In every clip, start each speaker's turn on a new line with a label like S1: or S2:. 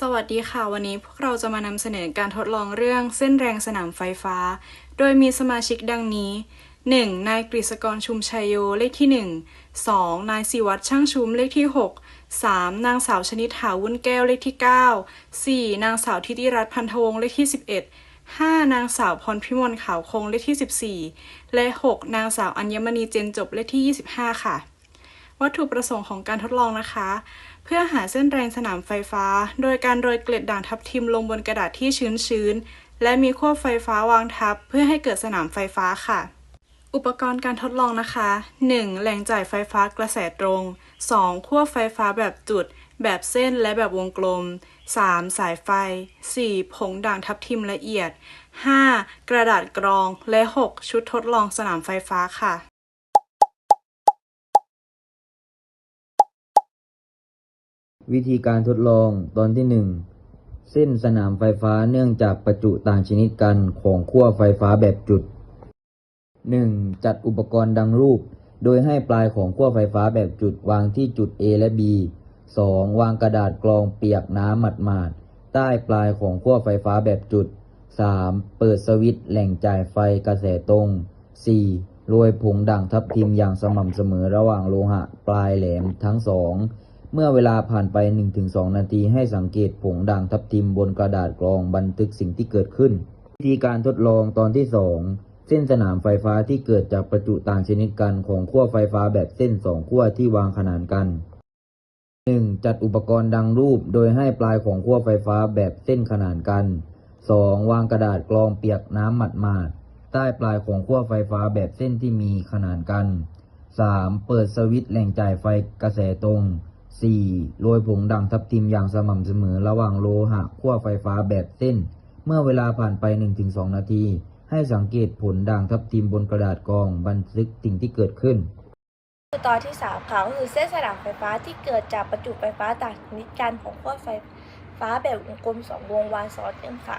S1: สวัสดีค่ะ วันนี้พวกเราจะมานำเสนอการทดลองเรื่องเส้นแรงสนามไฟฟ้า โดยมีสมาชิกดังนี้ 1. นายกฤษกรชุมชัยโยเลขที่ 1 2. นายศิวัตรช่างชุมเลขที่ 6 3. นางสาวชนิดหาวุ้นแก้วเลขที่ 9 4. นางสาวทิติรัตน์พันธวงศ์เลขที่ 11 5. นางสาวพรพิมลขาวคงเลขที่ 14 และ 6. นางสาวอัญมณีเจนจบเลขที่ 25 ค่ะ วัตถุประสงค์ของการทดลองนะคะ เพื่อหาเส้นแรงสนามไฟฟ้า โดยการโรยเกล็ดด่างทับทิมลงบนกระดาษที่ชื้นๆ และมีขั้วไฟฟ้าวางทับ เพื่อให้เกิดสนามไฟฟ้าค่ะ อุปกรณ์การทดลองนะคะ 1. แหล่งจ่ายไฟฟ้ากระแสตรง 2. ขั้วไฟฟ้าแบบจุด แบบเส้นและแบบวงกลม 3. สายไฟ 4. ผงด่างทับทิมละเอียด 5. กระดาษกรองและ 6. ชุดทดลองสนามไฟฟ้าค่ะ
S2: วิธีการทดลองตอนที่ 1 เส้นสนามไฟฟ้าเนื่องจากประจุต่างชนิดกันของขั้วไฟฟ้าแบบจุด 1. จัดอุปกรณ์ดังรูป โดยให้ปลายของขั้วไฟฟ้าแบบจุดวางที่จุด A และ B 2. วางกระดาษกรองเปียกน้ำหมาดๆใต้ปลายของขั้วไฟฟ้าแบบจุด 3. เปิดสวิตช์แหล่งจ่ายไฟกระแสตรง 4. โรยผงด่างทับทิมอย่างสม่ำเสมอระหว่างโลหะปลายแหลมทั้งสอง เมื่อเวลาผ่านไป 1-2 นาทีให้สังเกตผงด่างทับทิมบนกระดาษกรองบันทึกสิ่งที่เกิดขึ้น วิธีการทดลองตอนที่ 2 เส้นสนามไฟฟ้าที่เกิดจากประจุต่างชนิดกันของขั้วไฟฟ้าแบบเส้นสองขั้วที่วางขนานกัน 1. จัดอุปกรณ์ดังรูปโดยให้ปลายของขั้วไฟฟ้าแบบเส้นขนานกัน 2. วางกระดาษกรองเปียกน้ำหมาดๆใต้ปลายของขั้วไฟฟ้าแบบเส้นที่มีขนานกัน 3. เปิดสวิตช์แหล่งจ่ายไฟกระแสตรง 4. โรยผงด่งทับทิมอย่างสม่ำเสมอระหว่างโลหะขั้วไฟฟ้าแบบเส้น เมื่อเวลาผ่านไป 1-2 นาที ให้สังเกตผลด่างทับทิมบนกระดาษกองบันทึกสิ่งที่เกิดขึ้น
S3: ตอนที่3ค่ะก็คือเส้นสนามไฟฟ้าที่เกิดจากประจุไฟฟ้าต่างชนิดกันของขั้วไฟฟ้าแบบวงกลมสองวงวางซ้อนกันค่ะ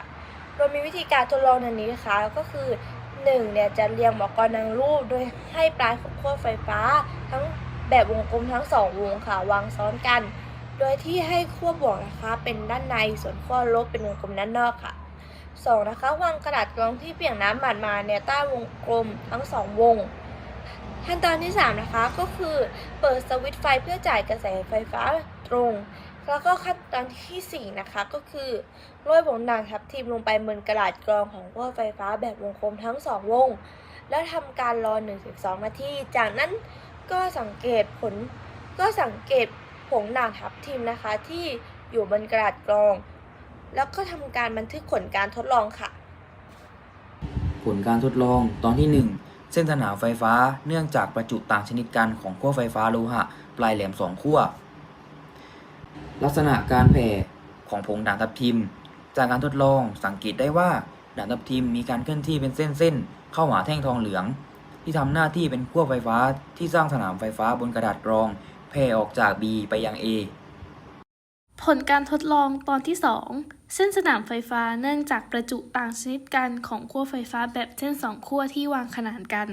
S3: โดยมีวิธีการทดลองดังนี้นะคะก็คือ1เนี่ยจะเรียงอุปกรณ์ดังรูปโดยให้ปลายของขั้วไฟฟ้าทั้ง แบบวงกลมทั้งสองวงค่ะวางซ้อนกัน โดยที่ให้ขั้วบวกนะคะ เป็นด้านในส่วนขั้วลบเป็นวงกลมด้านนอกค่ะสองนะคะวางกระดาษกรองที่เปียกน้ำหมาดมาเนี่ยใต้วงกลมทั้งสองวงขั้นตอนที่ 3 นะคะก็คือเปิดสวิตช์ไฟเพื่อจ่ายกระแสไฟฟ้าตรง แล้วก็ขั้นตอนที่ 4 นะคะก็คือโรยผงด่างทับทิมลงไปบนกระดาษกรองของขั้วไฟฟ้าแบบวงกลมทั้ง 2 วง แล้วทำการรอ 1-2 นาที จากนั้น ก็สังเกตผล ก็สังเกตผงด่างทับทิมนะคะ ที่อยู่บนกระดาษกรอง แล้วก็ทำการบันทึกผลการทดลองค่ะ
S4: ผลการทดลองตอนที่ 1 เส้นสนามไฟฟ้าเนื่องจากประจุต่างชนิดกันของขั้วไฟฟ้าโลหะ ปลายแหลมสองขั้วลักษณะการแผ่ของผงด่างทับทิม จากการทดลองสังเกตได้ว่าด่างทับทิมมีการเคลื่อนที่เป็นเส้นๆเข้าหาแท่งทองเหลือง ที่ทำหน้าที่เป็นขั้วไฟฟ้าที่สร้างสนามไฟฟ้าบนกระดาษกรองแผ่ออกจาก B ไปยัง A
S5: ผลการทดลองตอนที่ 2 เส้นสนามไฟฟ้าเนื่องจากประจุต่างชนิดกันของขั้วไฟฟ้าแบบเส้นสองขั้วที่วางขนานกัน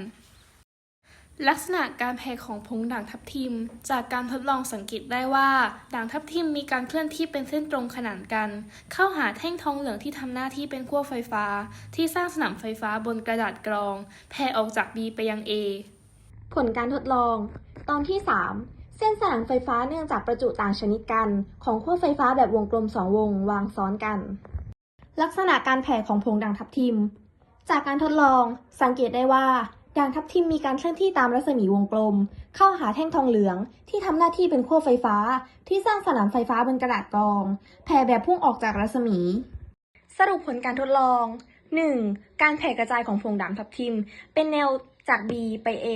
S5: ลักษณะการแผ่ของผงด่างทับทิม จากการทดลองสังเกตได้ว่า ด่างทับทิมมีการเคลื่อนที่เป็นเส้นตรงขนานกัน เข้าหาแท่งทองเหลืองที่ทำหน้าที่เป็นขั้วไฟฟ้า ที่สร้างสนามไฟฟ้าบนกระดาษกรอง แผ่ออกจาก B ไปยัง A
S6: ผลการทดลอง ตอนที่ 3 เส้นสนามไฟฟ้าเนื่องจากประจุต่างชนิดกัน ของขั้วไฟฟ้าแบบวงกลมสองวงวางซ้อนกัน ลักษณะการแผ่ของผงด่างทับทิม จากการทดลองสังเกตได้ว่า ด่างทับทิมมีการเคลื่อนที่ตามรัศมีวงกลม เข้าหาแท่งทองเหลือง ที่ทำหน้าที่เป็นขั้วไฟฟ้า ที่สร้างสนามไฟฟ้าบนกระดาษกรองแผ่แบบพุ่งออกจากรัศมี สรุปผลการทดลอง 1. การแผ่กระจายของผงด่างทับทิม เป็นแนวจาก B ไป A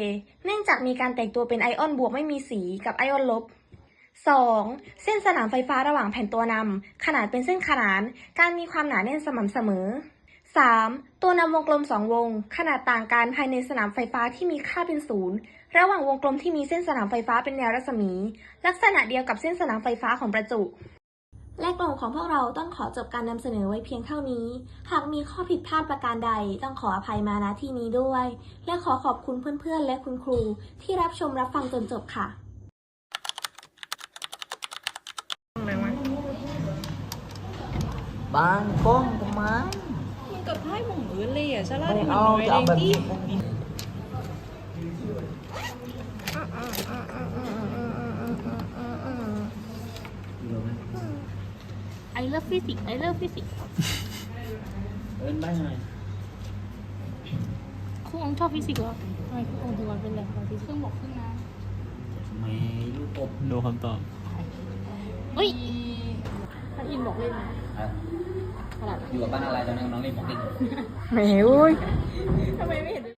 S6: เนื่องจากมีการแตกตัวเป็นไอออนบวกไม่มีสีกับไอออนลบ 2. เส้นสนามไฟฟ้าระหว่างแผ่นตัวนำขนาดเป็นเส้นขนาน การมีความหนาแน่นสม่ำเสมอ 3. ตัวนำวงกลม 2 วง ขนาดต่างกันภายในสนามไฟฟ้าที่มีค่าเป็นศูนย์ระหว่างวงกลมที่มีเส้นสนามไฟฟ้าเป็นแนวรัศมี ลักษณะเดียวกับเส้นสนามไฟฟ้าของประจุ และกลุ่มของพวกเราต้องขอจบการนำเสนอไว้เพียงเท่านี้ หากมีข้อผิดพลาดประการใดต้องขออภัยมาณที่นี้ด้วย และขอขอบคุณเพื่อนๆ และคุณครูที่รับชมรับฟังจนจบค่ะ
S4: บางกล้องทำไม
S1: มัน กับไพ่หมองอื่นเลยอะชะล่า
S4: ไม่
S1: ที่มัน
S4: เอา
S1: น้อย
S4: จะเอาแบบ
S1: เอง
S4: นี้
S1: ที่
S7: ไอเลิฟฟิสิกไอเลิฟฟิสิก
S4: เอินไปหน่อย
S7: ครูองชอบฟิสิกส์เหรอทำไมครูองถึงวันเป็นแหล่งของฟิสิกส์เครื่องบอกเครื่องน้
S4: ไม่ลูกอบ
S8: ดูคำตอบำ
S7: เฮ้ยถ้าอินบอกเล่นนะ ขนาด
S4: อยู่กับบ้านอะไรตอนนั้นน้องเล่นบอกเล่น
S1: ไม่เฮ้ย
S7: ทำไมไม่เห็น